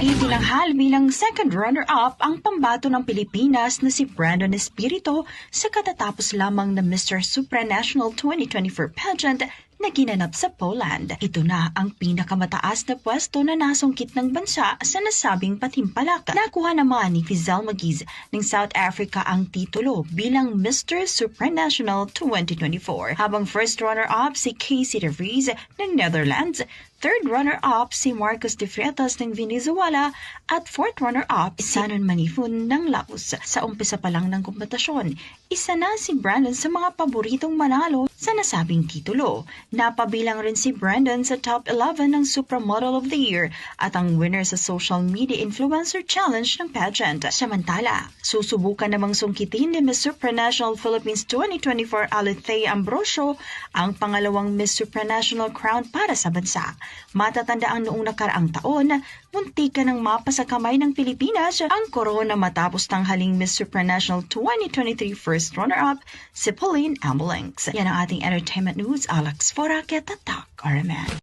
Itinanghal bilang second runner-up ang pambato ng Pilipinas na si Brandon Espirito sa katatapos lamang na Mr. Supranational 2024 pageant na ginanap sa Poland. Ito na ang pinakamataas na pwesto na nasungkit ng bansa sa nasabing patimpalak. Nakuha naman ni Fizel Magiz ng South Africa ang titulo bilang Mr. Supranational 2024, habang first runner-up si Casey De Vries ng Netherlands, third runner-up si Marcos de Freitas ng Venezuela at fourth runner-up si Sanon Manifun ng Laos. Sa umpisa pa lang ng kompetisyon, isa na si Brandon sa mga paboritong manalo sa nasabing titulo. Napabilang rin si Brandon sa top 11 ng Supermodel of the Year at ang winner sa Social Media Influencer Challenge ng pageant. Samantala, susubukan namang sungkitin ni Miss Supranational Philippines 2024 Alethea Ambrosio ang pangalawang Miss Supranational crown para sa bansa. Matatanda ang noong nakaraang taon, munti ka ng mapa sa kamay ng Pilipinas ang korona matapos tanghaling Miss Supranational 2023 first runner-up si Pauline Ambulanks. Yan ang ating entertainment news. Alex Foraket, Tatak, RMN.